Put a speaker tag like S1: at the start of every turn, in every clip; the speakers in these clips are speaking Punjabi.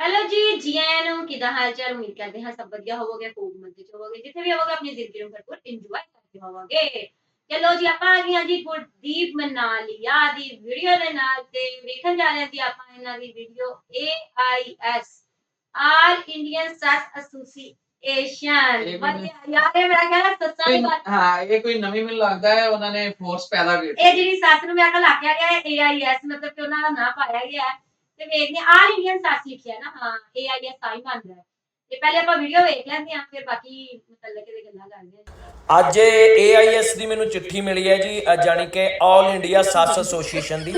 S1: ਹੈਲੋ ਜੀ ਜੀ ਆਇਆਂ ਨੂੰ ਕਿਦਾਂ ਹਾਲ ਚਾਲ? ਉਮੀਦ ਕਰਦੇ ਹਾਂ ਸਭ ਵਧੀਆ ਹੋਵੋਗੇ ਖੂਬ ਮਜ਼ੇ ਚ ਹੋਵੋਗੇ। ਜਿੱਥੇ ਵੀ ਹੋਵੋਗੇ ਆਪਣੀ ਜ਼ਿੰਦਗੀ ਨੂੰ ਭਰਪੂਰ ਇੰਜੋਏ ਕਰਦੇ ਹੋਵੋਗੇ। ਚਲੋ ਜੀ ਆਪਾਂ ਆ ਗਈਆਂ ਜੀ ਗੁਰਦੀਪ ਮਨਾਲੀਆ ਦੀ ਵੀਡੀਓ ਦੇ ਨਾਲ ਤੇ ਵੇਖਣ ਜਾ ਰਹੇ ਹਾਂ ਜੀ ਆਪਾਂ ਇਹਨਾਂ ਦੀ ਵੀਡੀਓ AIS ਆਲ ਇੰਡੀਅਨ ਸੈਸ ਐਸੋਸੀਏਸ਼ਨ
S2: ਇਹ
S1: ਵਧੀਆ ਯਾਰ ਇਹ ਮੇਰਾ ਕਹਿੰਦਾ ਸੱਚਾ ਦੀ ਬਾਤ।
S2: ਹਾਂ ਇਹ ਕੋਈ ਨਵੀਂ ਮੈਨੂੰ ਲੱਗਦਾ ਹੈ ਉਹਨਾਂ ਨੇ ਫੋਰਸ ਪੈਦਾ ਕੀਤੀ
S1: ਇਹ ਜਿਹੜੀ ਸੱਸ ਨੂੰ ਮੈਂ ਕੱਲ ਆਖਿਆ ਗਿਆ ਹੈ AIS ਮਤਲਬ ਕਿ ਉਹਨਾਂ ਦਾ ਨਾਂ ਪਾਇਆ ਗਿਆ ਹੈ। ਤੇ ਵੇਖਦੇ ਹਾਂ ਆਲ ਇੰਡੀਅਨ ਸੱਸ ਲਿਖਿਆ ਨਾ ਹਾਂ AIS ਆ ਹੀ ਬਣ ਰਿਹਾ ਤੇ ਪਹਿਲੇ ਆਪਾਂ ਵੀਡੀਓ ਵੇਖ ਲੈਂਦੇ ਹਾਂ ਫਿਰ ਬਾਕੀ ਮਤਲਬ ਕਿ ਗੱਲਾਂ ਕਰਦੇ ਹਾਂ।
S3: ਅੱਜ AIS ਦੀ ਮੈਨੂੰ ਚਿੱਠੀ ਮਿਲੀ ਹੈ ਜੀ ਅ, ਕਿ ਆਲ ਇੰਡੀਆ ਸੱਸ ਐਸੋਸੀਏਸ਼ਨ ਦੀ।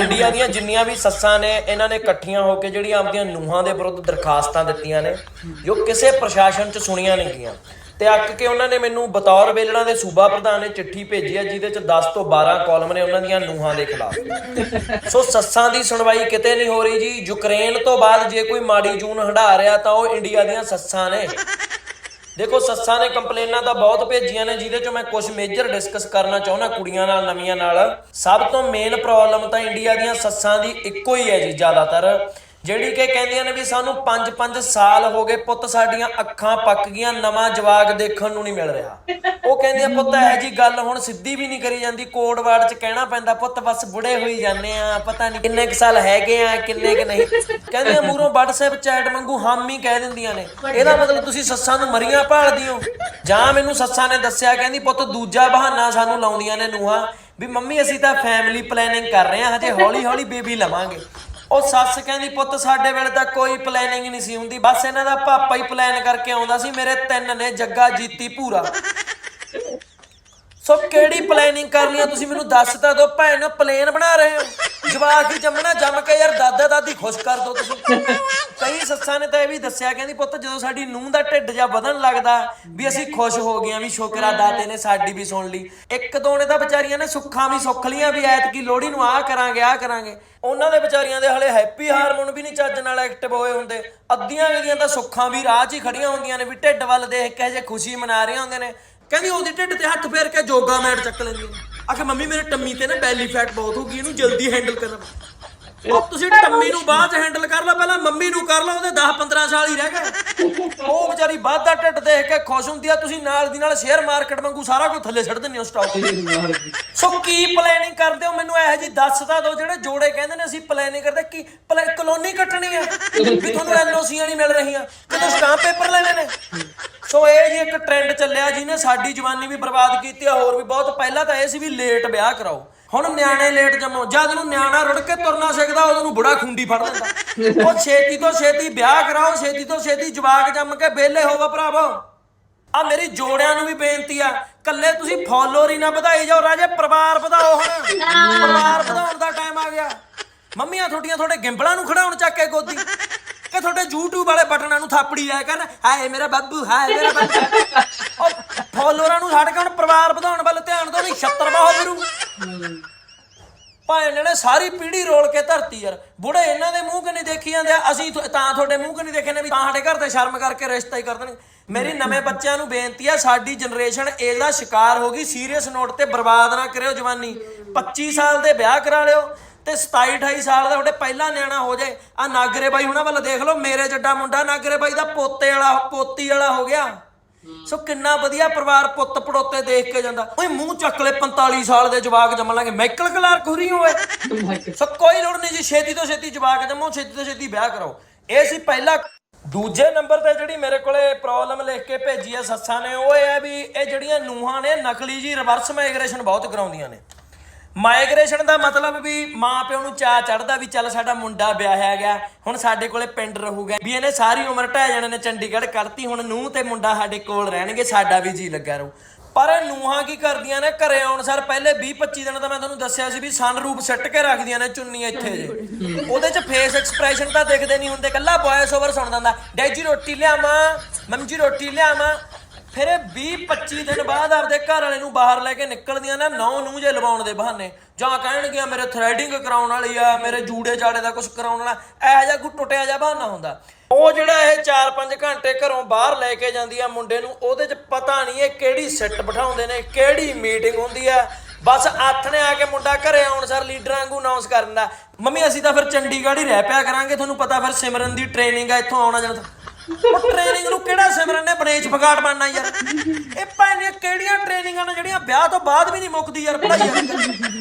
S3: ਇੰਡੀਆ ਦੀਆਂ ਜਿੰਨੀਆਂ ਵੀ ਸੱਸਾਂ ਨੇ ਇਹਨਾਂ ਨੇ ਇਕੱਠੀਆਂ ਹੋ ਕੇ ਜਿਹੜੀਆਂ ਆਪਣੀਆਂ ਨੂੰਹਾਂ ਦੇ ਵਿਰੁੱਧ ਦਰਖਾਸਤਾਂ ਦਿੱਤੀਆਂ ਨੇ ਜੋ ਕਿਸੇ ਪ੍ਰਸ਼ਾਸਨ 'ਚ ਸੁਣੀਆਂ ਨਹੀਂ ਗਈਆਂ। ਤੇ ਅੱਕ ਕੇ ਉਹਨਾਂ ਨੇ ਮੈਨੂੰ ਬਤੌਰ ਵੇਲਣਾ ਦੇ ਸੂਬਾ ਪ੍ਰਧਾਨ ਨੇ ਚਿੱਠੀ ਭੇਜੀ ਹੈ, ਜਿਹਦੇ 'ਚ 10 ਤੋਂ 12 ਕਾਲਮ ਨੇ ਉਹਨਾਂ ਦੀਆਂ ਨੂੰਹਾਂ ਦੇ ਖਿਲਾਫ। ਸੋ ਸੱਸਾਂ ਦੀ ਸੁਣਵਾਈ ਕਿਤੇ ਨਹੀਂ ਹੋ ਰਹੀ ਜੀ। ਯੂਕਰੇਨ ਤੋਂ ਬਾਅਦ ਜੇ ਕੋਈ ਮਾੜੀ ਜੂਨ ਹੰਢਾ ਰਿਹਾ ਤਾਂ ਉਹ ਇੰਡੀਆ ਦੀਆਂ ਸੱਸਾਂ ਨੇ। ਦੇਖੋ, ਸੱਸਾਂ ਨੇ ਕੰਪਲੇਨਾਂ ਤਾਂ ਬਹੁਤ ਭੇਜੀਆਂ ਨੇ, ਜਿਹਦੇ ਚੋਂ ਮੈਂ ਕੁਝ ਮੇਜਰ ਡਿਸਕਸ ਕਰਨਾ ਚਾਹੁੰਦਾ ਕੁੜੀਆਂ ਨਾਲ, ਨਵੀਆਂ ਨਾਲ। ਸਭ ਤੋਂ ਮੇਨ ਪ੍ਰੋਬਲਮ ਤਾਂ ਇੰਡੀਆ ਦੀਆਂ ਸੱਸਾਂ ਦੀ ਇੱਕੋ ਹੀ ਹੈ ਜੀ, ਜ਼ਿਆਦਾਤਰ। ਜਿਹੜੀ ਕਿ ਕਹਿੰਦੀਆਂ ਨੇ ਵੀ ਸਾਨੂੰ 5-5 ਸਾਲ ਹੋ ਗਏ ਪੁੱਤ ਸਾਡੀਆਂ ਅੱਖਾਂ ਪੱਕ ਗਈਆਂ, ਨਵਾਂ ਜਵਾਕ ਦੇਖਣ ਨੂੰ ਨਹੀਂ ਮਿਲ ਰਿਹਾ। ਉਹ ਕਹਿੰਦੀਆਂ, ਪੁੱਤ ਇਹ ਜੀ ਗੱਲ ਹੁਣ ਸਿੱਧੀ ਵੀ ਨਹੀਂ ਕਰੀ ਜਾਂਦੀ, ਕੋਡ ਵਰਡ 'ਚ ਕਹਿਣਾ ਪੈਂਦਾ, ਪੁੱਤ ਬਸ ਬੁੜੇ ਹੋਈ ਜਾਂਦੇ ਆ, ਪਤਾ ਨਹੀਂ ਕਿੰਨੇ ਕੁ ਸਾਲ ਹੈਗੇ ਆ, ਕਿੰਨੇ ਕੁ ਨਹੀਂ। ਕਹਿੰਦੀਆਂ ਮੂਰੋਂ WhatsApp ਚੈਟ ਮੰਗੂ ਹਾਮੀ ਕਹਿ ਦਿੰਦੀਆਂ ਨੇ। ਇਹਦਾ ਮਤਲਬ ਤੁਸੀਂ ਸੱਸਾਂ ਨੂੰ ਮਰੀਆਂ ਭਾਲਦੀ ਹੋ ਜਾਂ ਮੈਨੂੰ ਸੱਸਾਂ ਨੇ ਦੱਸਿਆ, ਕਹਿੰਦੀ, ਪੁੱਤ ਦੂਜਾ ਬਹਾਨਾ ਸਾਨੂੰ ਲਾਉਂਦੀਆਂ ਨੇ ਨੂਹਾਂ, ਵੀ ਮੰਮੀ ਅਸੀਂ ਤਾਂ ਫੈਮਿਲੀ ਪਲੈਨਿੰਗ ਕਰ ਰਹੇ ਹਾਂ ਹਜੇ ਹੌਲੀ ਹੌਲੀ ਬੇਬੀ ਲਵਾਂਗੇ। ਉਹ ਸੱਸ ਕਹਿੰਦੀ, ਪੁੱਤ, ਸਾਡੇ ਵੇਲੇ ਤਾਂ ਕੋਈ ਪਲੈਨਿੰਗ ਨਹੀਂ ਸੀ ਹੁੰਦੀ। ਬਸ ਇਹਨਾਂ ਦਾ ਪਾਪਾ ਹੀ ਪਲਾਨ ਕਰਕੇ ਆਉਂਦਾ ਸੀ। ਮੇਰੇ ਤਿੰਨ ਨੇ ਜੱਗਾ ਜੀਤੀ ਪੂਰਾ। ਸੋ ਕਿਹੜੀ ਪਲੈਨਿੰਗ ਕਰਨੀ ਆ? ਤੁਸੀਂ ਮੈਨੂੰ ਦੱਸ ਤਾਂ ਦਿਓ, ਭੈਣ ਪਲੇਨ ਬਣਾ ਰਹੇ ਹੋ। ਜਵਾਕ ਹੀ ਜੰਮਣਾ, ਜੰਮ ਕੇ ਯਾਰ ਦਾਦਾ ਦਾਦੀ ਖੁਸ਼ ਕਰ ਦਿਓ ਤੁਸੀਂ। ਕਈ ਸੱਸਾਂ ਨੇ ਤਾਂ ਇਹ ਵੀ ਦੱਸਿਆ, ਕਹਿੰਦੀ ਪੁੱਤ ਜਦੋਂ ਸਾਡੀ ਨੂੰਹ ਦਾ ਢਿੱਡ ਜਾਂ ਵਧਣ ਲੱਗਦਾ, ਵੀ ਅਸੀਂ ਖੁਸ਼ ਹੋ ਗਈਆਂ, ਵੀ ਸ਼ੁਕਰਾ ਆ, ਦਾਦੇ ਨੇ ਸਾਡੀ ਵੀ ਸੁਣ ਲਈ। ਇੱਕ ਦੋ ਨੇ ਤਾਂ ਵਿਚਾਰੀਆਂ ਨੇ ਸੁੱਖਾਂ ਵੀ ਸੁੱਖ ਲੀਆਂ ਵੀ ਐਤਕੀ ਲੋਹੜੀ ਨੂੰ ਆਹ ਕਰਾਂਗੇ ਆਹ ਕਰਾਂਗੇ। ਉਹਨਾਂ ਦੇ ਵਿਚਾਰੀਆਂ ਦੇ ਹਲੇ ਹੈਪੀ ਹਾਰਮੋਨ ਵੀ ਨਹੀਂ ਚੱਜ ਨਾਲ ਐਕਟਿਵ ਹੋਏ ਹੁੰਦੇ। ਅੱਧੀਆਂ ਦੀਆਂ ਤਾਂ ਸੁੱਖਾਂ ਵੀ ਰਾਹ 'ਚ ਹੀ ਖੜੀਆਂ ਹੁੰਦੀਆਂ ਨੇ, ਵੀ ਢਿੱਡ ਵੱਲ ਦੇਖ ਕੇ ਜੇ ਖੁਸ਼ੀ ਮਨਾ ਰਹੀਆਂ ਹੁੰਦੇ ਨੇ। ਕਹਿੰਦੀ ਉਹਦੇ ਢਿੱਡ ਤੇ ਹੱਥ ਫੇਰ ਕੇ ਜੋਗਾ ਮੈਟ ਚੱਕ ਲੈਂਦੀ ਨੇ ਆਖੇ, ਮੰਮੀ, ਮੇਰੇ ਟੰਮੀ ਤੇ ਨਾ ਬੈਲੀ ਫੈਟ ਬਹੁਤ ਹੋ ਗਈ, ਇਹਨੂੰ ਜਲਦੀ ਹੈਂਡਲ ਕਰਨਾ ਉਹ ਤੁਸੀਂ ਟੰਮੀ ਨੂੰ ਬਾਅਦ ਚ ਹੈਂਡਲ ਕਰ ਲਓ ਪਹਿਲਾਂ ਮੰਮੀ ਨੂੰ ਕਰ ਲਓ ਉਹਦੇ 10 15 ਸਾਲ ਹੀ ਰਹਿ ਗਏ। ਉਹ ਵਿਚਾਰੀ ਵਾਧਾ ਢਿੱਡ ਦੇਖ ਕੇ ਖੁਸ਼ ਹੁੰਦੀ ਆ ਤੁਸੀਂ ਨਾਲ ਦੀ ਨਾਲ ਸ਼ੇਅਰ ਮਾਰਕੀਟ ਵਾਂਗੂ ਸਾਰਾ ਕੁਝ ਥੱਲੇ ਛੱਡ ਦਿੰਦੇ ਹੋ ਸਟਾਕ ਸੋ ਕੀ ਪਲੈਨਿੰਗ ਕਰਦੇ ਹੋ? ਮੈਨੂੰ ਇਹੋ ਜੀ ਦੱਸ ਤਾਂ ਦਿਓ ਜਿਹੜੇ ਜੋੜੇ ਕਹਿੰਦੇ ਨੇ ਅਸੀਂ ਪਲੈਨਿੰਗ ਕਰਦੇ ਕੀ ਪਲੈ ਕਲੋਨੀ ਕੱਟਣੀ ਆ ਵੀ ਤੁਹਾਨੂੰ ਐਨਓਸੀਆਂ ਨਹੀਂ ਮਿਲ ਰਹੀਆਂ। ਕਿਤੇ ਸਟਾਂਪ ਪੇਪਰ ਲੈਣੇ ਨੇ। ਸੋ ਇਹ ਜੀ ਇੱਕ ਟ੍ਰੈਂਡ ਚੱਲਿਆ ਜਿਹਨੇ ਸਾਡੀ ਜਵਾਨੀ ਵੀ ਬਰਬਾਦ ਕੀਤੀ ਆ ਹੋਰ ਵੀ ਬਹੁਤ ਪਹਿਲਾਂ ਤਾਂ ਇਹ ਸੀ ਵੀ ਲੇਟ ਵਿਆਹ ਕਰਾਓ। ਹੁਣ ਨਿਆਣੇ ਲੇਟ ਜੰਮੋ, ਜਦ ਨੂੰ ਨਿਆਣਾ ਰੁੜ ਕੇ ਤੁਰਨਾ ਸਿੱਖਦਾ, ਉਦੋਂ ਨੂੰ ਬੁੜਾ ਖੁੰਡੀ ਫੜ ਲੈਂਦਾ। ਉਹ ਛੇਤੀ ਤੋਂ ਛੇਤੀ ਵਿਆਹ ਕਰਾਓ, ਛੇਤੀ ਤੋਂ ਛੇਤੀ ਜਵਾਕ ਜੰਮ ਕੇ ਵਿਹਲੇ ਹੋਵੋ ਭਰਾਵੋ। ਆ ਮੇਰੀ ਜੋੜਿਆਂ ਨੂੰ ਵੀ ਬੇਨਤੀ ਆ ਕੱਲੇ ਤੁਸੀਂ ਫੋਲੋਅਰ ਹੀ ਨਾ ਵਧਾਈ ਜਾਓ, ਰਾਜੇ, ਪਰਿਵਾਰ ਵਧਾਓ ਹੁਣ। ਪਰਿਵਾਰ ਵਧਾਉਣ ਦਾ ਟਾਈਮ ਆ ਗਿਆ। ਮੰਮੀਆਂ ਤੁਹਾਡੀਆਂ ਤੁਹਾਡੇ ਗਿੰਬਲਾਂ ਨੂੰ ਖੜਾਉਣ ਚੱਕ ਕੇ ਗੋਦੀ। ਕਿ ਤੁਹਾਡੇ YouTube ਵਾਲੇ ਬਟਨਾਂ ਨੂੰ ਥਾਪੜੀ ਜਾਇਆ ਕਰਨ ਹਾਏ ਮੇਰਾ ਬੱਬੂ, ਹਾਏ ਮੇਰਾ ਬੱਬੂ। ਉਹ ਫੋਲੋਅਰਾਂ ਨੂੰ ਛੱਡ ਕੇ ਹੁਣ ਪਰਿਵਾਰ ਵਧਾਉਣ ਵੱਲ ਧਿਆਨ ਦਿਓ, ਨਹੀਂ 76 ਬਾਹੋ ਫਿਰੂ ਭਾਵੇਂ ਨੇ ਸਾਰੀ ਪੀੜ੍ਹੀ ਰੋਲ ਕੇ ਧਰਤੀ ਯਾਰ। ਬੁੜੇ ਇਹਨਾਂ ਦੇ ਮੂੰਹ ਕਿ ਨਹੀਂ ਦੇਖੀ ਜਾਂਦੇ? ਆ, ਅਸੀਂ ਤਾਂ ਤੁਹਾਡੇ ਮੂੰਹ ਕਿ ਨਹੀਂ ਦੇਖੇ ਨੇ ਵੀ ਤਾਂ ਸਾਡੇ ਘਰ ਤੇ ਸ਼ਰਮ ਕਰਕੇ ਰਿਸ਼ਤਾ ਹੀ ਕਰ ਦੇਣਗੇ? ਮੇਰੀ ਨਵੇਂ ਬੱਚਿਆਂ ਨੂੰ ਬੇਨਤੀ ਆ ਸਾਡੀ ਜਨਰੇਸ਼ਨ ਇਹਦਾ ਸ਼ਿਕਾਰ ਹੋ ਗਈ। ਸੀਰੀਅਸ ਨੋਟ ਤੇ ਬਰਬਾਦ ਨਾ ਕਰਿਓ ਜਵਾਨੀ। 25 ਸਾਲ ਦੇ ਵਿਆਹ ਕਰਾ ਲਿਓ ਤੇ 27 28 ਸਾਲ ਦਾ ਤੁਹਾਡੇ ਪਹਿਲਾ ਨਿਆਣਾ ਹੋ ਜਾਏ। ਆ ਨਾਗਰੇ ਬਾਈ ਹੁਣਾਂ ਵੱਲ ਦੇਖ ਲਓ ਮੇਰੇ ਜੱਡਾ ਮੁੰਡਾ ਨਾਗਰੇ ਬਾਈ ਦਾ ਪੋਤੇ ਵਾਲਾ ਪੋਤੀ ਵਾਲਾ ਹੋ ਗਿਆ। ਸੋ ਕਿੰਨਾ ਵਧੀਆ ਪਰਿਵਾਰ ਪੁੱਤ ਪੜੋਤੇ ਦੇਖ ਕੇ ਜਾਂਦਾ। ਓਏ ਮੂੰਹ ਚੱਕ ਲੈ 45 ਸਾਲ ਦੇ ਜਵਾਕ ਜੰਮ ਲਾਂਗੇ। ਮਾਈਕਲ ਕਲਾਰਕ ਹੋ ਰਹੀ ਸੋ ਕੋਈ ਲੋੜ ਨਹੀਂ ਜੀ, ਛੇਤੀ ਤੋਂ ਛੇਤੀ ਜਵਾਕ ਜੰਮੋ, ਛੇਤੀ ਤੋਂ ਛੇਤੀ ਵਿਆਹ ਕਰੋ ਇਹ ਸੀ ਪਹਿਲਾ ਦੂਜੇ ਨੰਬਰ ਤੇ ਜਿਹੜੀ ਮੇਰੇ ਕੋਲੇ ਪ੍ਰੋਬਲਮ ਲਿਖ ਕੇ ਭੇਜੀ ਹੈ ਸੱਸਾਂ ਨੇ, ਉਹ ਇਹ ਹੈ ਵੀ ਇਹ ਜਿਹੜੀਆਂ ਨੂਹਾਂ ਨੇ, ਨਕਲੀ ਜੀ ਰਿਵਰਸ ਮਾਈਗ੍ਰੇਸ਼ਨ ਬਹੁਤ ਕਰਾਉਂਦੀਆਂ ਨੇ। ਮਾਈਗ੍ਰੇਸ਼ਨ ਦਾ ਮਤਲਬ ਵੀ ਮਾਂ ਪਿਓ ਨੂੰ ਚਾਹ ਚੜਦਾ ਵੀ ਚੱਲ ਸਾਡਾ ਮੁੰਡਾ ਵਿਆਹਿਆ ਗਿਆ, ਹੁਣ ਸਾਡੇ ਕੋਲੇ ਪਿੰਡ ਰਹੂਗਾ। ਵੀ ਇਹਨੇ ਸਾਰੀ ਉਮਰ ਢਹਿ ਜਾਣੇ ਨੇ, ਚੰਡੀਗੜ੍ਹ ਕਰਤੀ, ਹੁਣ ਨੂੰਹ ਤੇ ਮੁੰਡਾ ਸਾਡੇ ਕੋਲ ਰਹਿਣਗੇ, ਸਾਡਾ ਵੀ ਜੀ ਲੱਗਾ ਰਹੂ। ਪਰ ਇਹ ਕੀ ਕਰਦੀਆਂ ਨੇ? ਘਰੇ ਆਉਣ ਸਰ ਪਹਿਲੇ 20 25 ਦਿਨ ਤਾਂ ਮੈਂ ਤੁਹਾਨੂੰ ਦੱਸਿਆ ਸੀ ਵੀ ਸਨਰੂਪ ਸਿੱਟ ਕੇ ਰੱਖਦੀਆਂ ਨੇ ਚੁੰਨੀ ਇੱਥੇ ਜੇ। ਉਹਦੇ 'ਚ ਫੇਸ ਐਕਸਪ੍ਰੈਸ਼ਨ ਤਾਂ ਦਿਖਦੇ ਨਹੀਂ ਹੁੰਦੇ, ਕੱਲਾ ਵੌਇਸ ਓਵਰ ਸੁਣਦਾ ਹੁੰਦਾ ਡੈਡੀ ਰੋਟੀ ਲਿਆਵਾਂ, ਮੰਮੀ ਜੀ ਰੋਟੀ ਲਿਆਵਾਂ। ਫਿਰ ਇਹ 20 25 ਦਿਨ ਬਾਅਦ ਆਪਦੇ ਘਰ ਵਾਲੇ ਨੂੰ ਬਾਹਰ ਲੈ ਕੇ ਨਿਕਲਦੀਆਂ ਨਾ, ਨੌ ਨੂੰ ਜੇ ਲਵਾਉਣ ਦੇ ਬਹਾਨੇ। ਜਾਂ ਕਹਿਣਗੀਆਂ, ਮੇਰੇ ਥ੍ਰੈਡਿੰਗ ਕਰਾਉਣ ਵਾਲੀ ਆ, ਮੇਰੇ ਜੂੜੇ ਜਾੜੇ ਦਾ ਕੁਝ ਕਰਾਉਣ ਵਾਲਾ, ਇਹੋ ਜਿਹਾ ਕੋਈ ਟੁੱਟਿਆ ਜਿਹਾ ਬਹਾਨਾ ਹੁੰਦਾ। ਉਹ ਜਿਹੜਾ ਇਹ 4-5 ਘੰਟੇ ਘਰੋਂ ਬਾਹਰ ਲੈ ਕੇ ਜਾਂਦੀ ਆ ਮੁੰਡੇ ਨੂੰ, ਉਹਦੇ 'ਚ ਪਤਾ ਨਹੀਂ ਇਹ ਕਿਹੜੀ ਸਿੱਟ ਬਿਠਾਉਂਦੇ ਨੇ, ਕਿਹੜੀ ਮੀਟਿੰਗ ਹੁੰਦੀ ਆ। ਬਸ ਹੱਥ ਨੇ ਆ ਕੇ ਮੁੰਡਾ ਘਰੇ ਆਉਣ ਸਰ ਲੀਡਰਾਂ ਵਾਂਗੂ ਅਨਾਉਂਸ ਕਰਨ ਦਾ। ਮੰਮੀ, ਅਸੀਂ ਤਾਂ ਫਿਰ ਚੰਡੀਗੜ੍ਹ ਹੀ ਰਹਿ ਪਿਆ ਕਰਾਂਗੇ, ਤੁਹਾਨੂੰ ਪਤਾ ਫਿਰ ਸਿਮਰਨ ਦੀ ਟ੍ਰੇਨਿੰਗ ਆ, ਇੱਥੋਂ ਆਉਣਾ ਜਾਣਾ ਟ੍ਰੇਨਿੰਗ ਨੂੰ ਕਿਹੜਾ ਸਿਮਰਨ ਨੇ ਬਨੇਜ ਫਗਾਟ ਬਣਨਾ ਯਾਰ? ਇਹ ਭਾਈਆਂ ਕਿਹੜੀਆਂ ਟ੍ਰੇਨਿੰਗਾਂ ਨੇ ਜਿਹੜੀਆਂ ਵਿਆਹ ਤੋਂ ਬਾਅਦ ਵੀ ਨਹੀਂ ਮੁੱਕਦੀ ਯਾਰ ਪੜ੍ਹਾਈ?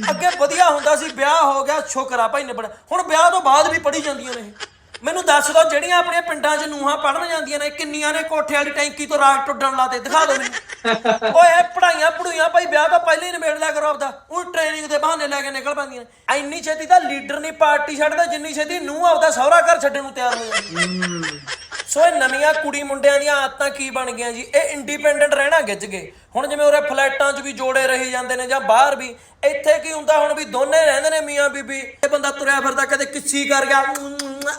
S3: ਅੱਗੇ ਵਧੀਆ ਹੁੰਦਾ ਸੀ, ਵਿਆਹ ਹੋ ਗਿਆ, ਸ਼ੁਕਰ ਆ ਭਾਈ ਨੇ ਬੜਾ ਹੁਣ ਵਿਆਹ ਤੋਂ ਬਾਅਦ ਵੀ ਪੜ੍ਹੀ ਜਾਂਦੀਆਂ ਨੇ ਇਹ। ਮੈਨੂੰ ਦੱਸ ਦਿਓ ਜਿਹੜੀਆਂ ਆਪਣੇ ਪਿੰਡਾਂ 'ਚ ਨੂਹਾਂ ਪੜਨ ਜਾਂਦੀਆਂ ਨੇ ਕਿੰਨੀਆਂ ਨੇ? ਕੋਠੇ ਵਾਲੀ ਟੈਂਕੀ ਤੋਂ ਰਾਗ ਟੁੱਟਣ ਲਾਤੇ, ਦਿਖਾ ਦਿਓ ਮੈਨੂੰ। ਓਏ, ਇਹ ਪੜਾਈਆਂ ਪੜੂਈਆਂ ਭਾਈ, ਵਿਆਹ ਤੋਂ ਪਹਿਲਾਂ ਹੀ ਨਿਬੇੜ ਲਿਆ ਕਰੋ ਆਪਦਾ। ਉਹ ਟ੍ਰੇਨਿੰਗ ਦੇ ਬਹਾਨੇ ਲੈ ਕੇ ਨਿਕਲ ਪੈਂਦੀਆਂ ਨੇ। ਇੰਨੀ ਛੇਤੀ ਤਾਂ ਲੀਡਰ ਨਹੀਂ, ਪਾਰਟੀ ਛੱਡਦਾ, ਜਿੰਨੀ ਛੇਤੀ ਨੂੰਹ ਆਪਦਾ ਸਹੁਰਾ ਘਰ ਛੱਡਣ ਨੂੰ ਤਿਆਰ ਹੋ ਜਾਂਦੀ ਸੋ ਇਹ ਨਵੀਆਂ ਕੁੜੀ ਮੁੰਡਿਆਂ ਦੀਆਂ ਆਦਤਾਂ ਕੀ ਬਣ ਗਈਆਂ ਜੀ? ਇਹ ਇੰਡੀਪੈਂਡੈਂਟ ਰਹਿਣਾ ਗਿੱਜ ਗਏ। ਹੁਣ ਜਿਵੇਂ ਉਰੇ ਫਲੈਟਾਂ 'ਚ ਵੀ ਜੋੜੇ ਰਹੀ ਜਾਂਦੇ ਨੇ ਜਾਂ ਬਾਹਰ ਵੀ, ਇੱਥੇ ਕੀ ਹੁੰਦਾ ਹੁਣ ਵੀ ਦੋਨੇ ਰਹਿੰਦੇ ਨੇ ਮੀਆਂ ਬੀਬੀ? ਇਹ ਬੰਦਾ ਤੁਰਿਆ ਫਿਰਦਾ ਕਦੇ ਕਿੱਸੀ ਕਰ ਗਿਆ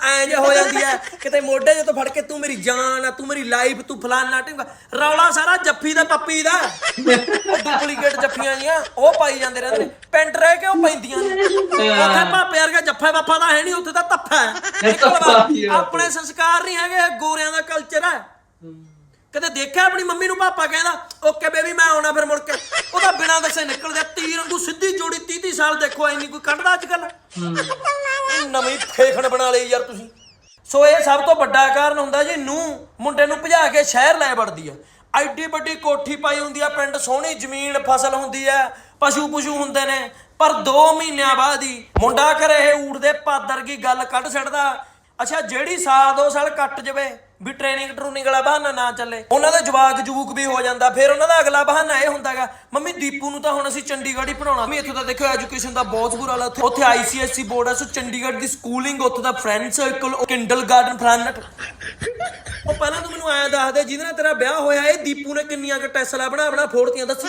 S3: ਐਂ ਜੇ ਹੋ ਜਾਂਦੀ ਹੈ ਕਿਤੇ ਮੋਢੇ ਤੋਂ ਫੜ ਕੇ ਤੂੰ ਮੇਰੀ ਜਾਨ ਆ ਤੂੰ ਮੇਰੀ ਲਾਈਫ ਤੂੰ ਫਲਾਨਾ ਢਿੰਗਾ ਰੌਲਾ ਸਾਰਾ ਜੱਫੀ ਦਾ ਪੱਪੀ ਦਾ। ਡੁਪਲੀਕੇਟ ਜੱਫੀਆਂ ਜੀਆਂ ਉਹ ਪਾਈ ਜਾਂਦੇ ਰਹਿੰਦੇ ਨੇ। ਪਿੰਡ ਰਹਿ ਕੇ ਉਹ ਪੈਂਦੀਆਂ ਨੇ। ਉੱਥੇ ਭਾਪੇ ਵਰਗਾ ਜੱਫਾ ਬਾਫਾ ਦਾ ਹੈ ਨਹੀਂ ਉੱਥੇ ਤਾਂ ਤੱਫਾ ਹੈ। ਆਪਣੇ ਸੰਸਕਾਰ ਨਹੀਂ ਹੈਗੇ ਇਹ ਗੋਰਿਆਂ ਦਾ ਕਲਚਰ ਹੈ। ਕਦੇ ਦੇਖਿਆ ਆਪਣੀ ਮੰਮੀ ਨੂੰ ਪਾਪਾ ਕਹਿੰਦਾ ਓਕੇ ਬੇਬੀ ਮੈਂ ਆਉਣਾ ਫਿਰ ਮੁੜ ਕੇ। ਉਹਦਾ ਬਿਨਾਂ ਦੱਸੇ ਨਿਕਲਦਾ ਤੀਰ ਵਾਂਗੂ ਸਿੱਧੀ ਜੋੜੀ 30 30 ਸਾਲ ਦੇਖੋ ਐਨੀ ਕੋਈ ਕੱਢਦਾ ਅੱਜ ਕੱਲ ਨਵੀਂ ਫੇਖਣ ਬਣਾ ਲਈ ਯਾਰ ਤੁਸੀਂ। ਸੋ ਇਹ ਸਭ ਤੋਂ ਵੱਡਾ ਕਾਰਨ ਹੁੰਦਾ ਜੀ ਨੂੰ ਮੁੰਡੇ ਨੂੰ ਭਜਾ ਕੇ ਸ਼ਹਿਰ ਲੈ ਵੜਦੀ ਆ। ਐਡੀ ਵੱਡੀ ਕੋਠੀ ਪਾਈ ਹੁੰਦੀ ਆ ਪਿੰਡ ਸੋਹਣੀ ਜ਼ਮੀਨ ਫਸਲ ਹੁੰਦੀ ਆ ਪਸ਼ੂ ਪਸ਼ੂ ਹੁੰਦੇ ਨੇ। ਪਰ 2 ਮਹੀਨਿਆਂ ਬਾਅਦ ਹੀ ਮੁੰਡਾ ਘਰੇ ਇਹ ਊੜ ਦੇ ਪਾਦਰ ਕੀ ਗੱਲ ਕੱਢ ਛੱਡਦਾ। ਅੱਛਾ ਜਿਹੜੀ ਸਾਲ ਦੋ ਸਾਲ ਕੱਟ ਜਵੇ ਵੀ ਟ੍ਰੇਨਿੰਗ ਟਰੂਨਿੰਗ ਵਾਲਾ ਬਹਾਨਾ ਨਾ ਚੱਲੇ। ਉਹਨਾਂ ਦਾ ਜਵਾਕ ਜਵੂਕ ਵੀ ਹੋ ਜਾਂਦਾ, ਫਿਰ ਉਹਨਾਂ ਦਾ ਅਗਲਾ ਬਹਾਨਾ ਇਹ ਹੁੰਦਾਗਾ ਮੰਮੀ ਦੀਪੂ ਨੂੰ ਤਾਂ ਹੁਣ ਅਸੀਂ ਚੰਡੀਗੜ੍ਹ ਹੀ ਪੜਾਉਣਾ ਵੀ ਇੱਥੋਂ ਤਾਂ ਦੇਖੋ ਐਜੂਕੇਸ਼ਨ ਦਾ ਬਹੁਤ ਬੁਰਾ ਹਾਲ ਉੱਥੇ ਆਈਸੀਐਸਸੀ ਬੋਰਡ ਹੈ ਸੋ ਚੰਡੀਗੜ੍ਹ ਦੀ ਸਕੂਲਿੰਗ ਉੱਥੇ ਦਾ friend circle kindergarten friend ਉਹ ਪਹਿਲਾਂ ਤੂੰ ਮੈਨੂੰ ਐਂ ਦੱਸ ਦੇ, ਜਿਹਦੇ ਨਾਲ ਤੇਰਾ ਵਿਆਹ ਹੋਇਆ, ਇਹ ਦੀਪੂ ਨੇ ਕਿੰਨੀਆਂ ਕੁ ਟੈਸਲਾ ਬਣਾ ਬਣਾ ਫੋੜਤੀਆਂ, ਦੱਸੀ।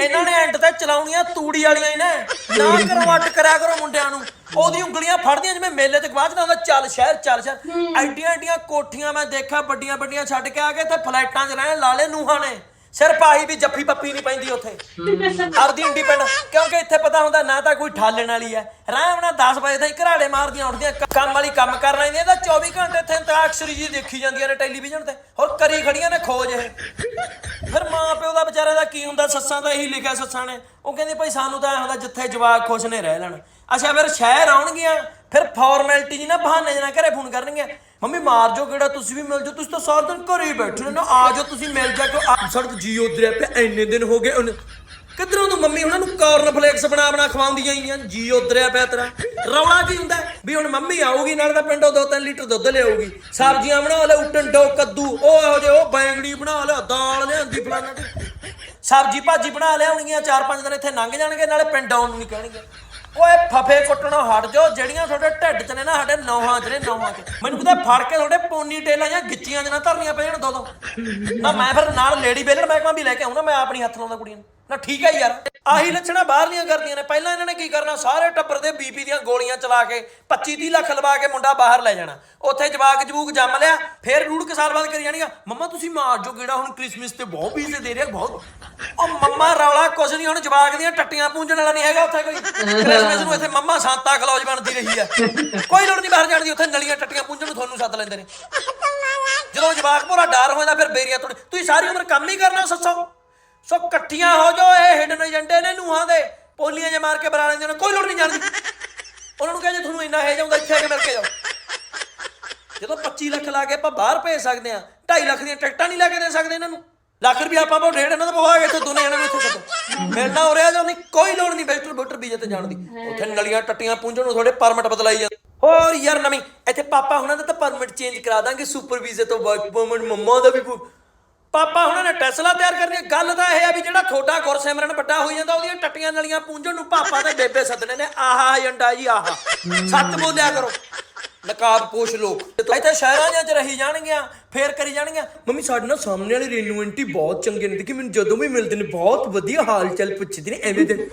S3: ਇਹਨਾਂ ਨੇ ਐਂਡ ਤੇ ਚਲਾਉਣੀਆਂ ਤੂੜੀ ਵਾਲੀਆਂ ਹੀ ਨੇ। ਨਾ ਕਰੋ ਕਰਿਆ ਕਰੋ ਮੁੰਡਿਆਂ ਨੂੰ। ਉਹਦੀ ਉਂਗਲੀਆਂ ਫੜਦੀਆਂ ਜਿਵੇਂ ਮੇਲੇ ਤੇ ਗਵਾਚਦਾ ਹੁੰਦਾ ਚੱਲ ਸ਼ਹਿਰ ਚੱਲ ਸ਼ਹਿਰ। ਐਡੀਆਂ ਐਡੀਆਂ ਕੋਠੀਆਂ ਮੈਂ ਦੇਖਿਆ ਵੱਡੀਆਂ ਵੱਡੀਆਂ ਛੱਡ ਕੇ ਆ ਕੇ ਤੇ ਫਲਾਈਟਾਂ 'ਚ ਰਹਿਣ ਲਾਲੇ ਨੂਹਾਂ ਨੇ। ਸਿਰਫ ਆਹੀ ਵੀ ਜੱਫੀ ਪੱਪੀ ਨਹੀਂ ਪੈਂਦੀ ਉੱਥੇ। ਅਰਦੀ ਇੰਡੀਪੈਂਡ ਕਿਉਂਕਿ ਇੱਥੇ ਪਤਾ ਹੁੰਦਾ ਨਾ ਤਾਂ ਕੋਈ ਠਾਲਣ ਵਾਲੀ ਹੈ। ਆਰਾਮ ਨਾਲ 10 ਵਜੇ ਤਾਈਂ ਘਰਾੜੇ ਮਾਰਦੀਆਂ ਉੱਠਦੀਆਂ ਕੰਮ ਵਾਲੀ ਕੰਮ ਕਰ ਲੈਂਦੀਆਂ ਤਾਂ 24 ਘੰਟੇ ਇੱਥੇ ਅੰਤਰਾਕਸ਼ਰੀ ਜੀ ਦੇਖੀ ਜਾਂਦੀਆਂ ਨੇ ਟੈਲੀਵਿਜ਼ਨ ਤੇ। ਹੋਰ ਕਰੀ ਖੜੀਆਂ ਨੇ ਖੋਜ ਇਹ। ਫਿਰ ਮਾਂ ਪਿਓ ਦਾ ਵਿਚਾਰੇ ਦਾ ਕੀ ਹੁੰਦਾ ਸੱਸਾਂ ਦਾ ਇਹੀ ਲਿਖਿਆ ਸੱਸਾਂ ਨੇ। ਉਹ ਕਹਿੰਦੀ ਭਾਈ ਸਾਨੂੰ ਤਾਂ ਐ ਹੁੰਦਾ ਜਿੱਥੇ ਜਵਾਕ ਖੁਸ਼ ਨੇ ਰਹਿ ਲੈਣ। ਅੱਛਾ, ਫਿਰ ਸ਼ਹਿਰ ਆਉਣਗੀਆਂ, ਫਿਰ ਫਾਰਮੈਲਿਟੀ ਜੀ ਨਾ ਬਹਾਨੇ ਜਨਾ ਘਰੇ ਫੋਨ ਕਰਨਗੀਆਂ। ਮੰਮੀ, ਮਾਰ ਜੋ ਕਿਹੜਾ, ਤੁਸੀਂ ਵੀ ਮਿਲ ਜਾਓ, ਤੁਸੀਂ ਤਾਂ ਸਾਰਾ ਦਿਨ ਘਰੇ ਹੀ ਬੈਠੇ ਹੋ, ਨਾ ਆ ਜਾਓ, ਤੁਸੀਂ ਮਿਲ ਜਾ ਕੇ ਆ ਸੜਕ ਜੀ ਉਧਰਿਆ ਪਿਆ, ਇੰਨੇ ਦਿਨ ਹੋ ਗਏ ਉਹਨੇ। ਕਿੱਧਰੋਂ ਤੋਂ ਮੰਮੀ, ਉਹਨਾਂ ਨੂੰ ਕਾਰਨ ਫਲੇਕਸ ਬਣਾ ਬਣਾ ਖਵਾਉਂਦੀਆਂ ਆਈਆਂ ਜੀ ਉਧਰਿਆ ਪਿਆ ਤੇਰਾ। ਰੌਲਾ ਕੀ ਹੁੰਦਾ ਵੀ ਹੁਣ ਮੰਮੀ ਆਊਗੀ, ਨਾਲ ਤਾਂ ਪਿੰਡੋਂ 2-3 ਲੀਟਰ ਦੁੱਧ ਲਿਆਊਗੀ। ਸਬਜ਼ੀਆਂ ਬਣਾ ਲੈ ਉਟੰਡੋ ਕੱਦੂ, ਉਹ ਇਹੋ ਜਿਹੇ, ਉਹ ਬੈਂਗਣੀ ਬਣਾ ਲਿਆ, ਦਾਲ ਲਿਆਂਦੀ ਫਲਾਣਾ ਢੀ। ਸਬਜ਼ੀ ਭਾਜੀ ਬਣਾ ਲਿਆਉਣਗੀਆਂ, ਚਾਰ ਪੰਜ ਦਿਨ ਇੱਥੇ ਲੰਘ ਜਾਣਗੇ, ਨਾਲੇ ਪਿੰਡ ਆਉਣ ਨੂੰ ਨਹੀਂ ਕਹਿਣਗੇ। ਓਏ ਫਫੇ ਕੁੱਟਣੋਂ ਹਟ ਜਾਓ, ਜਿਹੜੀਆਂ ਤੁਹਾਡੇ ਢਿੱਡ 'ਚ ਨੇ ਨਾ, ਸਾਡੇ ਨੌਹਾਂ 'ਚ ਨੇ, ਨੌਹਾਂ 'ਚ। ਮੈਨੂੰ ਪਤਾ ਫੜ ਕੇ ਤੁਹਾਡੇ ਪੋਨੀ ਟੇਲਾਂ ਜਾਂ ਗਿੱਚੀਆਂ 'ਚ ਨਾ ਧਰਨੀਆਂ ਪੈ ਜਾਣ ਦੋ ਦੋ। ਨਾ ਮੈਂ ਫਿਰ ਨਾਲ ਲੇਡੀ ਬੇਲਰ ਮਹਿਕਮਾ ਵੀ ਲੈ ਕੇ ਆਉਣਾ ਮੈਂ ਆਪਣੀ ਹੱਥ ਲਾਉਂਦਾ ਕੁੜੀਆਂ ਨੂੰ। ਨਾ ਠੀਕ ਹੈ ਯਾਰ, ਆਹੀ ਲੱਛਣਾ ਬਾਹਰਲੀਆਂ ਕਰਦੀਆਂ ਨੇ, ਪਹਿਲਾਂ ਇਹਨਾਂ ਨੇ ਕੀ ਕਰਨਾ, ਸਾਰੇ ਟੱਬਰ ਦੇ ਬੀਪੀ ਦੀਆਂ ਗੋਲੀਆਂ ਚਲਾ ਕੇ 25 30 ਲੱਖ ਲਵਾ ਕੇ ਮੁੰਡਾ ਬਾਹਰ ਲੈ ਜਾਣਾ। ਉੱਥੇ ਜਵਾਕ ਜਬੂਕ ਜੰਮ ਲਿਆ, ਫਿਰ ਰੂੜ ਕੇ ਸਾਲ ਬਾਅਦ ਕਰੀ ਜਾਣੀਆਂ। ਮੰਮਾ, ਤੁਸੀਂ ਮਾਰ ਜੋ, ਕਿਹੜਾ ਹੁਣ ਕ੍ਰਿਸਮਸ ਤੇ ਬਹੁਤ ਪੀਸੇ ਦੇ ਰਿਹਾ ਬਹੁਤ। ਉਹ ਮੰਮਾ ਰੌਲਾ ਕੁਛ ਨਹੀਂ, ਹੁਣ ਜਵਾਕ ਦੀਆਂ ਟੱਟੀਆਂ ਪੂੰਝਣ ਵਾਲਾ ਨਹੀਂ ਹੈਗਾ ਉੱਥੇ ਕੋਈ। ਕ੍ਰਿਸਮਸ ਨੂੰ ਇੱਥੇ ਮੰਮਾ ਸਾਂਤਾ ਕਲੌਜ ਬਣਦੀ ਰਹੀ ਹੈ ਕੋਈ ਲੋੜ ਨਹੀਂ ਬਾਹਰ ਜਾਣ ਦੀ, ਉੱਥੇ ਨਲੀਆਂ ਟੱਟੀਆਂ ਪੂੰਝਣ ਨੂੰ ਤੁਹਾਨੂੰ ਸੱਦ ਲੈਂਦੇ ਨੇ। ਜਦੋਂ ਜਵਾਕ ਭੋਰਾ ਡਰ ਹੋ ਜਾਂਦਾ ਫਿਰ ਬੇਰੀਆਂ ਤੋੜ। ਤੁਸੀਂ ਸਾਰੀ ਉਮਰ ਕੰਮ ਹੀ ਕਰਨਾ ਸੱਸੋ। ਸੋ ਇਕੱਠੀਆਂ ਹੋ ਜਾਓ, ਇਹ ਹਿਡਨ ਏਜੰਡੇ ਨੇ ਨੂਹਾਂ ਦੇ। ਪੋਲੀਆਂ ਜੇ ਮਾਰ ਕੇ ਬਰਾ ਲੈਂਦੇ ਨੇ, ਕੋਈ ਲੋੜ ਨਹੀਂ ਜਾਣਦੀ ਉਹਨਾਂ ਨੂੰ ਕਹੇ ਜੇ ਤੁਹਾਨੂੰ ਇੰਨਾ ਹੈ ਜਾਉਂਦਾ ਇੱਥੇ ਆ ਕੇ ਮਿਲ ਕੇ ਜਾਓ। ਜਦੋਂ 25 ਲੱਖ ਲਾ ਕੇ ਆਪਾਂ ਬਾਹਰ ਭੇਜ ਸਕਦੇ ਆ 2.5 ਲੱਖ ਦੀਆਂ ਟਿਕਟਾਂ ਨਹੀਂ ਲੈ ਕੇ ਦੇ ਸਕਦੇ ਇਹਨਾਂ ਨੂੰ। ਲੱਖ ਰੁਪਇਆ ਆਪਾਂ ਬਹੁਤ ਰੇਟ ਇਹਨਾਂ ਦਾ ਪਵਾਗੇ ਇੱਥੇ ਦੋਨੇ ਜਣਾਂ ਨੂੰ ਇੱਥੇ ਸੱਦੋ। ਮਿਲਣਾ ਹੋ ਰਿਹਾ ਜਾਂ ਨਹੀਂ ਕੋਈ ਲੋੜ ਨਹੀਂ ਬੈਸਟਰ ਬੋਟਰ ਵੀਜ਼ੇ ਤੇ ਜਾਣ ਦੀ। ਉੱਥੇ ਨਲੀਆਂ ਟੱਟੀਆਂ ਪੁੰਝਣ ਨੂੰ ਥੋੜੇ ਪਰਮਿਟ ਬਦਲਾਈ ਜਾਂਦੇ। ਹੋਰ ਯਾਰ ਨਵੀਂ, ਇੱਥੇ ਪਾਪਾ ਹੁਣਾਂ ਦਾ ਤਾਂ ਪਰਮਿਟ ਚੇਂਜ ਕਰਾ ਦਾਂਗੇ ਸੁਪਰ ਵੀਜ਼ੇ ਤੋਂ ਵਰਕ ਪਰਮਿਟ ਮੰਮਾ ਦਾ ਵੀ ਪਾਪਾ ਹੁਣਾਂ ਨੇ ਟੈਸਲਾ ਤਿਆਰ ਕਰਨੀ ਹੈ। ਗੱਲ ਤਾਂ ਇਹ ਆ ਵੀ ਜਿਹੜਾ ਤੁਹਾਡਾ ਗੁਰਸਿਮਰਨ ਵੱਡਾ ਹੋਈ ਜਾਂਦਾ, ਉਹਦੀਆਂ ਟੱਟੀਆਂ ਨਲੀਆਂ ਪੂੰਝਣ ਨੂੰ ਪਾਪਾ ਤੇ ਬੇਬੇ ਸੱਦਣੇ ਨੇ। ਆਹਾ ਏਜੰਡਾ ਜੀ, ਆਹਾ। ਸੱਚ ਬੋਲਿਆ ਕਰੋ। ਨਕਾਬ ਪੋਸ਼ ਲੋਕ ਇੱਥੇ ਸ਼ਹਿਰਾਂ ਜਾਂ ਚ ਰਹੀ ਜਾਣਗੀਆਂ ਫੇਰ ਕਰੀ ਜਾਣਗੀਆਂ। ਮੰਮੀ ਸਾਡੇ ਨਾਲ ਸਾਹਮਣੇ ਵਾਲੀ ਰੇਨੂ ਆਂਟੀ ਬਹੁਤ ਚੰਗੇ ਨੇ ਦੇਖੀ ਮੈਨੂੰ ਜਦੋਂ ਵੀ ਮਿਲਦੇ ਨੇ ਬਹੁਤ ਵਧੀਆ ਹਾਲ ਚਾਲ ਪੁੱਛਦੇ ਨੇ ਐਵੇਂ ਦੇ।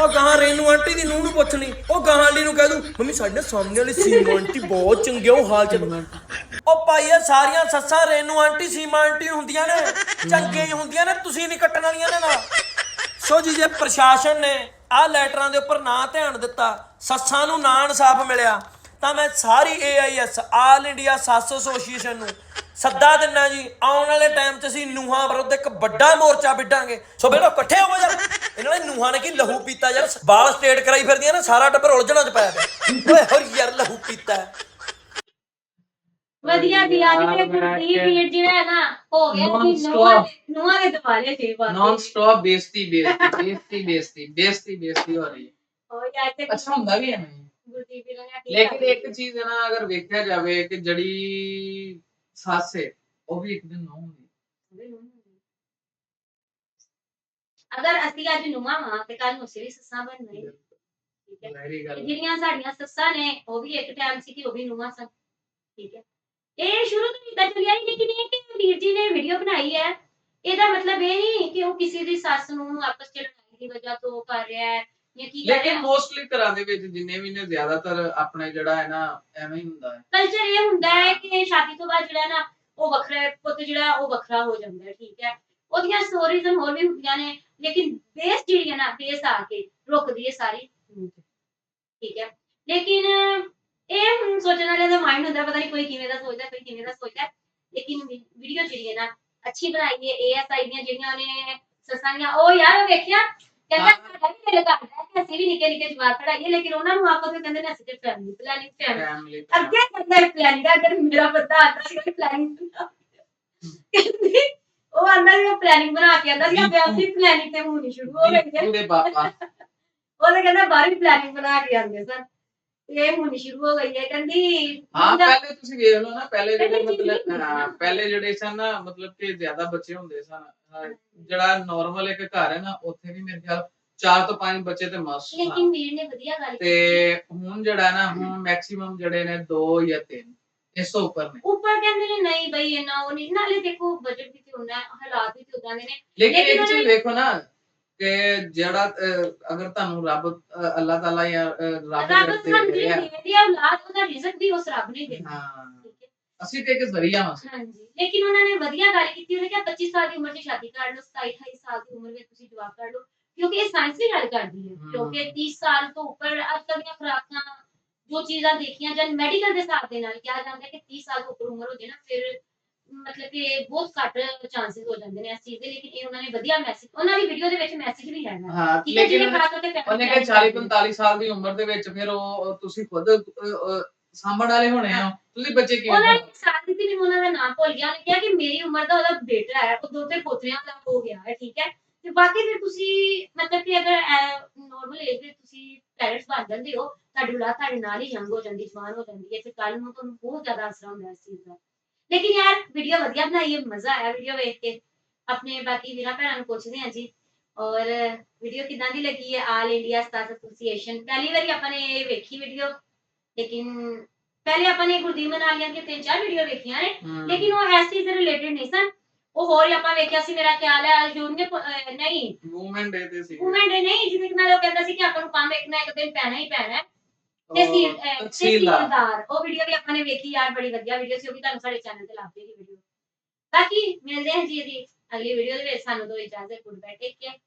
S3: ਉਹ ਗਾਂ ਰੇਨੂ ਆਂਟੀ ਦੀ ਨੂੰਹ ਨੂੰ ਪੁੱਛ ਲਈ ਉਹ ਗਾਂ ਵਾਲੀ ਨੂੰ ਕਹਿ ਦੂੰ ਮੰਮੀ ਸਾਡੇ ਨਾਲ ਸਾਹਮਣੇ ਵਾਲੀ ਸੀਮਾ ਆਂਟੀ ਬਹੁਤ ਚੰਗੇ ਆ, ਉਹ ਹਾਲ ਚਾਲ ਉਹ ਭਾਈ ਇਹ ਸਾਰੀਆਂ ਸੱਸਾਂ ਰੇਨੂ ਆਂਟੀ ਸੀਮਾ ਆਂਟੀ ਹੁੰਦੀਆਂ ਨੇ। ਚੰਗੀਆਂ ਹੀ ਹੁੰਦੀਆਂ ਨੇ ਤੁਸੀਂ ਨਹੀਂ ਕੱਟਣ ਵਾਲੀਆਂ ਨੇ ਨਾਲ ਸੋ ਜੀ ਜੇ ਪ੍ਰਸ਼ਾਸਨ ਨੇ ਆਹ ਲੈਟਰਾਂ ਦੇ ਉੱਪਰ ਨਾ ਧਿਆਨ ਦਿੱਤਾ ਸੱਸਾਂ ਨੂੰ ਨਾ ਇਨਸਾਫ ਮਿਲਿਆ ਤਾਂ ਮੈਂ ਸਾਰੀ AIS all India saas association ਨੂੰ ਸੱਦਾ ਦਿੰਨਾ ਜੀ। ਆਉਣ ਵਾਲੇ ਟਾਈਮ 'ਚ ਅਸੀਂ ਨੂਹਾਂ ਵਿਰੁੱਧ ਇੱਕ ਵੱਡਾ ਮੋਰਚਾ ਵਿੱਢਾਂਗੇ। ਸੋ ਬੇਟੋ ਇਕੱਠੇ ਹੋਵੋ ਯਾਰ ਇਹਨਾਂ ਨੇ ਨੂਹਾਂ ਨੇ ਕੀ ਲਹੂ ਪੀਤਾ ਯਾਰ? ਬਾਲ ਸਟੇਟ ਕਰਾਈ ਫਿਰਦੀਆਂ ਨਾ ਸਾਰਾ ਟੱਬਰ ਉਲਝਣਾ 'ਚ ਪਾਇਆ ਪਿਆ। ਓਏ ਹੋਰ ਯਾਰ ਲਹੂ ਪੀਤਾ
S1: ਵਧੀਆ ਦੀ ਆ
S2: ਵੀ
S1: ਤੇ ਗੁਰਦੀਪ ਵੀਰ ਜੀ ਨੇ ਨਾ ਹੋ ਗਿਆ ਸੀ
S2: Non-stop.
S1: ਨੂਆ ਨੂਆ ਦੇ ਦੁਆਲੇ ਸੀ ਬਾਤ
S2: ਨੌਨ ਸਟਾਪ ਬੇਇੱਜ਼ਤੀ ਬੇਇੱਜ਼ਤੀ ਬੇਇੱਜ਼ਤੀ ਬੇਇੱਜ਼ਤੀ ਬੇਇੱਜ਼ਤੀ ਬੇਇੱਜ਼ਤੀ ਹੋ ਰਹੀ
S1: ਹੈ। ਹੋਰ ਯਾਰ ਤੇ
S2: ਅੱਛਾ ਹੁੰਦਾ ਵੀ
S1: ਐਵੇਂ। ਹੀ ਹੈ।
S2: ਲੇਕਿਨ? ਇੱਕ ਚੀਜ਼ ਹੈ ਨਾ ਅਗਰ ਵੇਖਿਆ ਜਾਵੇ ਕਿ ਜਿਹੜੀ ਸੱਸ ਹੈ ਉਹ ਵੀ ਇੱਕ ਦਿਨ ਨਾ ਹੁੰਦੀ।
S1: ਅਗਰ ਅਸੀਂ ਅੱਜ ਨੂੰਹਾਂ ਵਾਂ ਤੇ ਕੱਲ ਨੂੰ ਅਸੀਂ ਵੀ ਸੱਸਾਂ ਹੀ। ਹੈ
S2: ਗੱਲ
S1: ਤੇ ਜਿਹੜੀਆਂ ਸਾਡੀਆਂ ਸੱਸਾਂ ਨੇ ਉਹ ਵੀ ਇੱਕ ਟਾਈਮ ਸੀ ਕਿ ਉਹ ਵੀ ਨੂੰਹਾਂ ਸਨ। ਠੀਕ ਹੈ। ਇਹ ਸ਼ੁਰੂ ਤੋਂ ਇਦਾਂ ਚੱਲਿਆ ਹੀ ਲੇਕਿਨ ਇਹ ਕਿ ਵੀਰ ਜੀ ਨੇ ਵੀਡੀਓ ਬਣਾਈ ਹੈ। ਇਹਦਾ ਮਤਲਬ ਇਹ ਨਹੀਂ ਕਿ ਉਹ ਕਿਸੇ ਦੀ ਸੱਸ ਨੂੰ ਆਪਸ ਚ ਲੜਾਈ ਦੀ ਵਜ੍ਹਾ ਤੋਂ ਕਰ ਰਿਹਾ ਹੈ। ਜਾਂ ਕੀ ਕਰ
S2: ਲੇਕਿਨ ਮੋਸਟਲੀ ਘਰਾਂ ਦੇ ਵਿੱਚ ਜਿੰਨੇ ਵੀ ਨੇ ਜ਼ਿਆਦਾਤਰ ਆਪਣੇ ਜਿਹੜਾ ਹੈ ਨਾ ਐਵੇਂ ਹੀ ਹੁੰਦਾ ਹੈ।
S1: ਕਲਚਰ ਇਹ ਹੁੰਦਾ ਹੈ ਕਿ ਸ਼ਾਦੀ ਤੋਂ ਬਾਅਦ ਜਿਹੜਾ ਨਾ ਉਹ ਵੱਖਰਾ ਪੁੱਤ ਜਿਹੜਾ ਉਹ ਵੱਖਰਾ ਹੋ ਜਾਂਦਾ ਹੈ ਠੀਕ ਹੈ। ਉਹਦੀਆਂ ਸਟੋਰੀਜ਼ ਹੋਰ ਵੀ ਹੁੰਦੀਆਂ ਨੇ ਲੇਕਿਨ ਬੇਸ ਜਿਹੜੀ ਹੈ ਨਾ ਬੇਸ ਆ ਕੇ ਰੁਕਦੀ ਹੈ ਸਾਰੀ। ਠੀਕ ਹੈ। ਲੇਕਿਨ ਇਹ ਹੁਣ ਸੋਚਣ ਵਾਲੇ ਦਾ ਮਾਈਂਡ ਹੁੰਦਾ ਪਤਾ ਨਹੀਂ ਕੋਈ ਕਿਵੇਂ ਦਾ ਸੋਚਦਾ ਕੋਈ ਕਿਵੇਂ ਦਾ ਸੋਚਦਾ। ਲੇਕਿਨ ਵੀਡੀਓ ਜਿਹੜੀ ਹੈ ਨਾ ਅੱਛੀ ਬਣਾਈ ਹੈ ਏਐਸਆਈ ਦੀਆਂ ਜਿਹੜੀਆਂ ਉਹਨੇ ਸੱਸਾਂ ਦੀਆਂ ਉਹ ਯਾਰ ਵੇਖਿਆ ਕਹਿੰਦਾ
S2: ਹਾਂ।
S1: ਸਾਡਾ ਵੀ ਦਿਲ ਕਰਦਾ ਹੈ ਕਿ ਅਸੀਂ ਵੀ ਨਿੱਕੇ ਨਿੱਕੇ ਜਵਾਬ ਪੜਾਈਏ ਲੇਕਿਨ ਉਹਨਾਂ ਨੂੰ ਆਪਸ ਵਿੱਚ ਕਹਿੰਦੇ ਨੇ ਅਸੀਂ ਤੇ ਫੈਮਿਲੀ ਪਲਾਨਿੰਗ ਫੈਮਿਲੀ
S2: ਫੈਮਿਲੀ
S1: ਅੱਗੇ ਕਹਿੰਦਾ ਪਲਾਨਿੰਗ ਅਗਰ ਮੇਰਾ ਬੰਦਾ ਆਂਦਾ ਸੀ ਪਲਾਨਿੰਗ ਕਹਿੰਦੀ ਉਹ ਆਂਦਾ ਸੀ ਪਲਾਨਿੰਗ ਬਣਾ ਕੇ ਆਂਦਾ ਸੀ ਆਪੇ ਆਪੀ ਪਲਾਨਿੰਗ ਤੇ ਹੋਣੀ ਸ਼ੁਰੂ ਹੋ ਗਈ ਹੈ
S2: ਉਹਦੇ ਪਾਪਾ
S1: ਉਹ ਤਾਂ ਕਹਿੰਦਾ ਬਾਹਰ ਵੀ ਪਲਾਨਿੰਗ ਬਣਾ ਕੇ ਆਂਦੇ ਸਨ ਇਹ ਹੋਣੀ ਸ਼ੁਰੂ ਹੋ ਗਈ ਹੈ ਕਹਿੰਦੀ
S2: ਹਾਂ
S1: ਮੁੰਡਾ-
S2: ਪਹਿਲੇ ਤੁਸੀਂ ਵੇਖ ਲਓ ਨਾ ਪਹਿਲੇ ਜਿਹੜੇ
S1: ਪਹਿਲੇ
S2: ਮਤਲਬ ਹਾਂ, ਜਿਹੜੇ ਸਨ ਨਾ ਮਤਲਬ ਕਿ ਜ਼ਿਆਦਾ ਬੱਚੇ ਹੁੰਦੇ ਸਨ। ਜਿਹੜਾ ਨਾਰਮਲ ਇੱਕ ਘਰ ਹੈ ਨਾ ਉੱਥੇ ਵੀ ਮੇਰੇ ਖਿਆਲ ਚਾਰ ਤੋਂ ਪੰਜ ਬੱਚੇ ਤੇ ਮਸਤ
S1: ਲੇਕਿਨ ਵੀਰ ਨੇ ਵਧੀਆ ਗੱਲ
S2: ਤੇ
S1: ਕੀਤੀ।
S2: ਹੁਣ ਜਿਹੜਾ ਨਾ ਹੁਣ ਮੈਕਸਿਮਮ ਜਿਹੜੇ ਨੇ 2 ਜਾਂ 3 ਇਸ ਤੋਂ ਉੱਪਰ ਨੇ।
S1: ਉੱਪਰ ਕਹਿੰਦੇ ਨੇ ਨਹੀਂ ਬਈ ਇੰਨਾ ਉਹ ਨਹੀਂ ਨਾਲੇ ਦੇਖੋ ਬਜਟ ਵੀ ਤੇ ਹੁੰਦਾ ਹੈ, ਹਾਲਾਤ ਵੀ ਤੇ ਉਦਾਂ ਦੇ ਨੇ।
S2: ਲੇਕਿਨ ਇੱਕ ਚੀਜ਼ ਵੇਖੋ ਨਾ ਕਿ ਜਿਹੜਾ ਅਗਰ ਤੁਹਾਨੂੰ ਰੱਬ ਅੱਲਾਹ ਤਾਲਾ ਜਾਂ ਰੱਬ
S1: ਰੱਬ
S2: ਰਿਹਾ
S1: ਜਿਹੜੀ ਔਲਾਦ ਉਹਦਾ ਰਿਜ਼ਕ ਵੀ ਉਸ ਰੱਬ ਨੇ ਦੇਣਾ
S2: ਹੈ। ਅਸੀਂ ਤੇ ਇੱਕ ਜ਼ਰੀਆ ਹਾਂ
S1: ਹਾਂਜੀ ਲੇਕਿਨ ਉਹਨਾਂ ਨੇ ਵਧੀਆ ਗੱਲ ਕੀਤੀ ਉਹਨੇ ਕਿਹਾ 25 ਸਾਲ ਦੀ ਉਮਰ 'ਚ ਸ਼ਾਦੀ ਕਰ ਲਓ 27 28 ਸਾਲ ਦੀ ਉਮਰ ਵਿੱਚ ਤੁਸੀਂ ਜਵਾਬ ਕਰ ਲਓ ਕਿਉਂਕਿ ਇਹ ਸਾਇੰਸ ਵੀ ਗੱਲ ਕਰਦੀ ਹੈ। ਕਿਉਂਕਿ 30 ਸਾਲ ਤੋਂ ਉੱਪਰ ਅੱਜ ਕੱਲ੍ਹ ਦੀਆਂ ਖੁਰਾਕਾਂ ਜੋ ਚੀਜ਼ਾਂ ਦੇਖੀਆਂ ਜਾਂ ਮੈਡੀਕਲ ਦੇ ਹਿਸਾਬ ਦੇ ਨਾਲ ਕਿਹਾ ਜਾਂਦਾ ਕਿ 30 ਸਾਲ ਤੋਂ ਉੱਪਰ ਉਮਰ ਹੋ ਜੇ ਨਾ ਫਿਰ ਮਤਲਬ ਕਿ ਬਹੁਤ ਘੱਟ ਚਾਂਸਸ ਹੋ ਜਾਂਦੇ ਨੇ ਇਸ ਚੀਜ਼ ਦੇ ਲੇਕਿਨ ਇਹ ਉਹਨਾਂ ਨੇ ਵਧੀਆ ਮੈਸੇਜ ਉਹਨਾਂ ਦੀ ਵੀਡੀਓ ਦੇ ਵਿੱਚ ਮੈਸੇਜ ਵੀ
S2: ਹਾਂ
S1: ਠੀਕ ਹੈ
S2: ਲੇਕਿਨ ਉਹਨੇ ਕਿ
S1: planning
S2: 40
S1: ਕਰਨੀ ਹੈ।
S2: 45 ਸਾਲ ਦੀ ਉਮਰ ਦੇ ਵਿੱਚ ਫਿਰ ਉਹ ਤੁਸੀਂ ਖੁਦ ਸਾਂਭਣ ਵਾਲੇ ਹੋਣੇ ਆ। ਤੁਸੀਂ ਬੱਚੇ ਕਿਵੇਂ
S1: ਉਹਨਾਂ ਨੇ ਦਿੱਤੀ ਮੈਨੂੰ ਉਹਨਾਂ ਦਾ ਨਾਮ ਭੁੱਲ ਗਿਆ। ਉਹਨੇ ਕਿਹਾ ਕਿ ਮੇਰੀ ਉਮਰ ਦਾ ਉਹਦਾ ਬੇਟਾ ਹੈ ਉਹ ਦੋ ਤੇ ਪੋਤਰਿਆਂ ਦਾ ਹੋ ਗਿਆ ਹੈ ਠੀਕ ਹੈ। ਤੇ ਬਾਕੀ ਫਿਰ ਤੁਸੀਂ ਮਤਲਬ ਕਿ ਅਗਰ ਨਾਰਮਲ ਏਜ ਦੇ ਤੁਸੀਂ ਪੈਰੈਂਟਸ ਬਣ ਜਾਂਦੇ ਹੋ ਤੁਹਾਡੀ ਔਲਾਦ ਤੁਹਾਡੇ ਨਾਲ ਹੀ ਯੰਗ ਹੋ ਜਾਂਦੀ ਜਵਾਨ ਹੋ ਜਾਂਦੀ ਹੈ ਫਿਰ ਕੱਲ ਨੂੰ ਤੁਹਾਨੂੰ ਬਹੁਤ ਜ਼ਿਆਦਾ ਅਸਰ ਹੁੰਦਾ ਇਸ ਚੀਜ਼ ਦਾ। ਲੇਕਿਨ ਯਾਰ ਵੀਡੀਓ ਵਧੀਆ ਬਣਾਈ ਹੈ ਮਜ਼ਾ ਆਇਆ ਵੀਡੀਓ ਵੇਖ ਕੇ। ਆਪਣੇ ਬਾਕੀ ਵੀਰਾਂ ਭੈਣਾਂ ਨੂੰ ਪੁੱਛਦੇ ਹਾਂ ਜੀ। ਔਰ ਵੀਡੀਓ ਕਿਦਾਂ ਦੀ ਲੱਗੀ ਹੈ? ਆਲ ਇੰਡੀਆ ਸਟਾਰਸ ਐਸੋਸੀਏਸ਼ਨ ਪਹਿਲੀ ਵਾਰੀ ਆਪਾਂ ਨੇ ਇਹ ਵੇਖੀ ਵੀਡੀਓ ਲੇਕਿਨ ਪਹਿਲੇ ਆਪਾਂ ਨੇ ਗੁਰਦੀਪ ਮਨਾਲੀਆਂ ਦੀਆਂ ਤਿੰਨ ਚਾਰ ਵੀਡੀਓ ਵੇਖੀਆਂ ਨੇ।
S2: ਹਮ,
S1: ਲੇਕਿਨ ਉਹ ਚੀਜ਼ ਦੇ ਰਿਲੇਟਡ ਨਹੀਂ ਸਨ। ਉਹ ਹੋਰ ਹੀ ਆਪਾਂ ਵੇਖਿਆ ਸੀ ਮੇਰਾ ਖਿਆਲ ਹੈ ਜੂਨ ਦੇ ਪ- ਅਹ ਨਹੀਂ।
S2: ਵੂਮਨ ਡੇ ਤੇ ਸੀ।
S1: ਵੂਮਨ ਡੇ ਨਹੀਂ ਜਿਹਦੇ ਨਾਲ ਉਹ ਕਹਿੰਦਾ ਸੀ ਕਿ ਆਪਾਂ ਨੂੰ ਕੰਮ ਇੱਕ ਨਾ ਇੱਕ ਦਿਨ ਪੈਣਾ ਹੀ ਪੈਣਾ ਹੈ। ਅਹ,
S2: ਤਹਿਸੀਲਦਾਰ।
S1: ਤਹਿਸੀਲਦਾਰ ਉਹ ਵੀਡੀਓ ਵੀ ਆਪਾਂ ਨੇ ਵੇਖੀ ਯਾਰ ਬੜੀ ਵਧੀਆ ਵੀਡੀਓ ਸੀ ਉਹ ਵੀ ਤੁਹਾਨੂੰ ਸਾਡੇ ਚੈਨਲ ਤੇ ਲੱਗ ਜੇਗੀ ਵੀਡੀਓ ਬਾਕੀ ਮਿਲਦੇ ਹਾਂ ਜੀ ਇਹਦੀ ਅਗਲੀ ਵੀਡੀਓ ਦੇ ਵਿੱਚ। ਸਾਨੂੰ ਦੋ ਇਜਾਜ਼ਤ ਗੁੱਡ ਬਾਏ ਟੇਕ ਕੇਅਰ